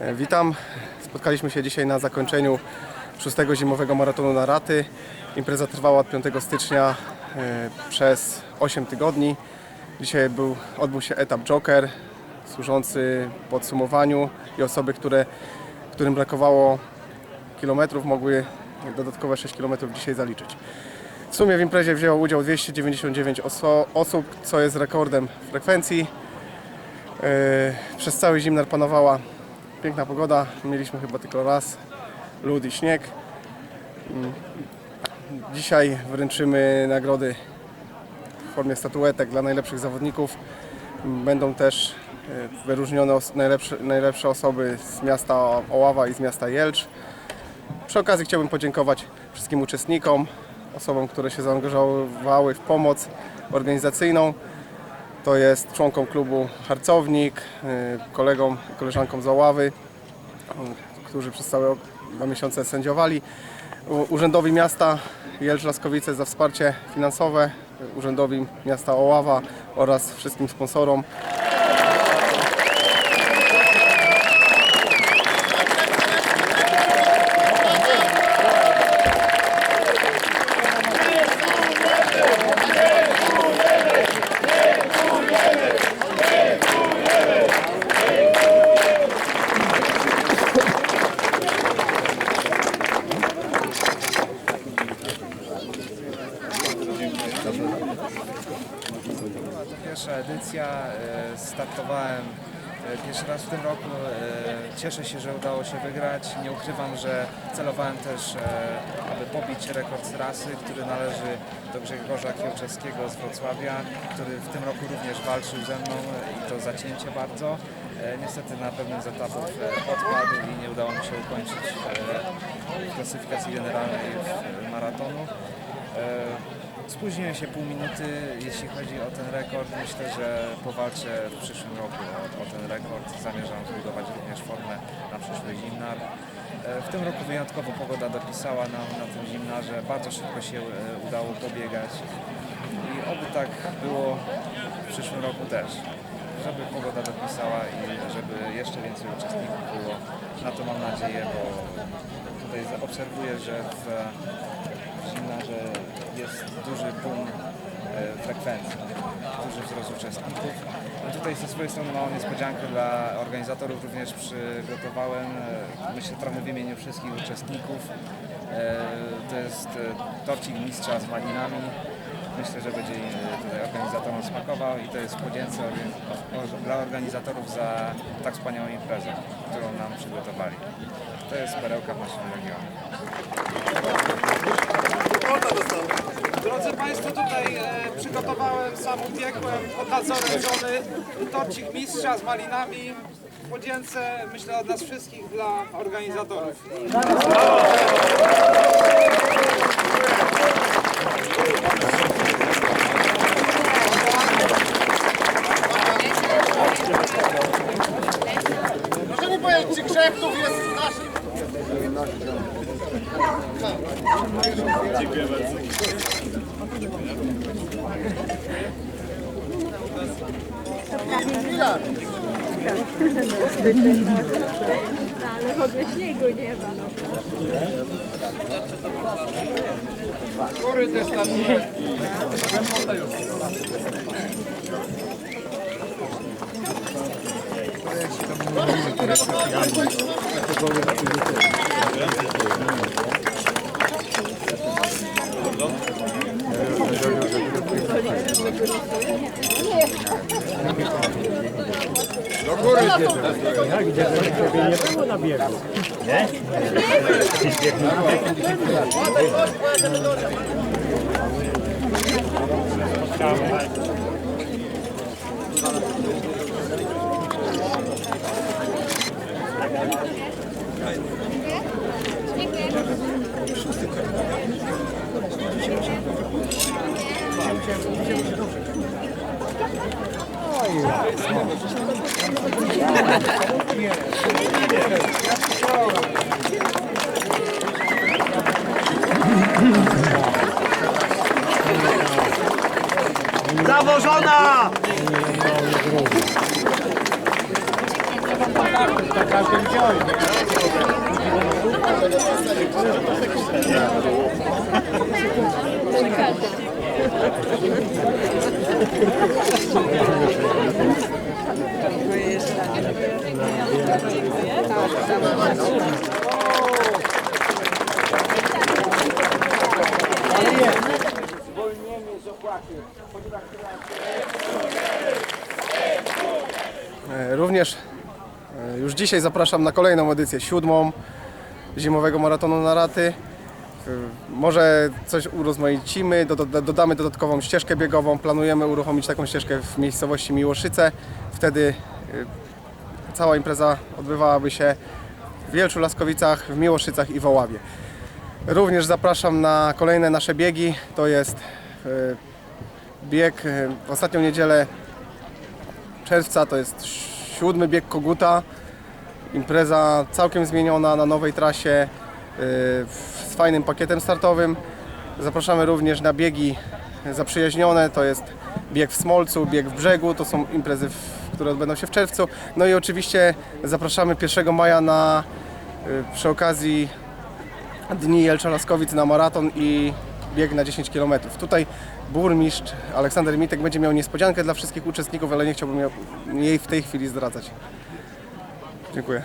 E, Witam. Spotkaliśmy się dzisiaj na zakończeniu szóstego zimowego maratonu na raty. Impreza trwała od 5 stycznia e, przez 8 tygodni. Dzisiaj był, odbył się etap Joker, służący podsumowaniu i osoby, które, którym brakowało kilometrów, mogły dodatkowe 6 kilometrów dzisiaj zaliczyć. W sumie w imprezie wzięło udział 299 oso- osób, co jest rekordem frekwencji. E, Przez cały zimnar panowała piękna pogoda. Mieliśmy chyba tylko raz lód i śnieg. Mm. Dzisiaj wręczymy nagrody w formie statuetek dla najlepszych zawodników. Będą też e, wyróżnione najlepsze, najlepsze osoby z miasta Oława i z miasta Jelcz. Przy okazji chciałbym podziękować wszystkim uczestnikom, osobom, które się zaangażowały w pomoc organizacyjną. To jest członkom klubu Harcownik, y, kolegom i koleżankom z Oławy, którzy przez całe dwa miesiące sędziowali. Urzędowi Miasta Jelcz-Laskowice za wsparcie finansowe, Urzędowi Miasta Oława oraz wszystkim sponsorom. Pierwsza edycja, e, startowałem e, pierwszy raz w tym roku. e, Cieszę się, że udało się wygrać. Nie ukrywam, że celowałem też, aby pobić rekord trasy, który należy do Grzegorza Kiełczewskiego z Wrocławia, który w tym roku również walczył ze mną i to zacięcie bardzo. Niestety na pewnym z etapów odpadł i nie udało mi się ukończyć klasyfikacji generalnej w- maratonu. Spóźniłem się pół minuty, jeśli chodzi o ten rekord. Myślę, że powalczę w przyszłym roku o, o ten rekord. Zamierzam zbudować również formę na przyszły zimnar. E, W tym roku wyjątkowo pogoda dopisała nam na tym zimnarze. Bardzo szybko się e, udało pobiegać i oby tak było w przyszłym roku też. Żeby pogoda dopisała i żeby jeszcze więcej uczestników było. Na to mam nadzieję, bo tutaj obserwuję, że w w Zimnarze jest duży boom e, frekwencji, duży wzrost uczestników. No tutaj ze swojej strony małą niespodziankę dla organizatorów również przygotowałem, e, myślę trochę w imieniu wszystkich uczestników. E, To jest torcik mistrza z malinami. Myślę, że będzie tutaj organizatorom smakował i to jest podzięce dla organizatorów za tak wspaniałą imprezę, którą nam przygotowali. To jest perełka w naszym regionie. Państwo, tutaj e, przygotowałem, sam upiekłem, okazorędzony torcik mistrza z malinami w podzięce, myślę, od nas wszystkich dla organizatorów. Możemy powiedzieć, czy Grzechów jest naszym? Ale w ogóle śniegu nie ma. No. Zawożona! E, Również e, już dzisiaj zapraszam na kolejną edycję, siódmą zimowego maratonu na raty. E, Może coś urozmaicimy, do, do, dodamy dodatkową ścieżkę biegową. Planujemy uruchomić taką ścieżkę w miejscowości Miłoszyce. Wtedy cała impreza odbywałaby się w Wielczu Laskowicach, w Miłoszycach i Woławie. Również zapraszam na kolejne nasze biegi. To jest e, bieg e, w ostatnią niedzielę czerwca to jest siódmy bieg Koguta. Impreza całkiem zmieniona na nowej trasie yy, z fajnym pakietem startowym. Zapraszamy również na biegi zaprzyjaźnione, to jest bieg w Smolcu, bieg w Brzegu, to są imprezy, w- które odbędą się w czerwcu. No i oczywiście zapraszamy 1 maja na, yy, przy okazji Dni Jelcza Laskowic na maraton i bieg na 10 km. Tutaj burmistrz Aleksander Mitek będzie miał niespodziankę dla wszystkich uczestników, ale nie chciałbym jej w tej chwili zdradzać. Dziękuję.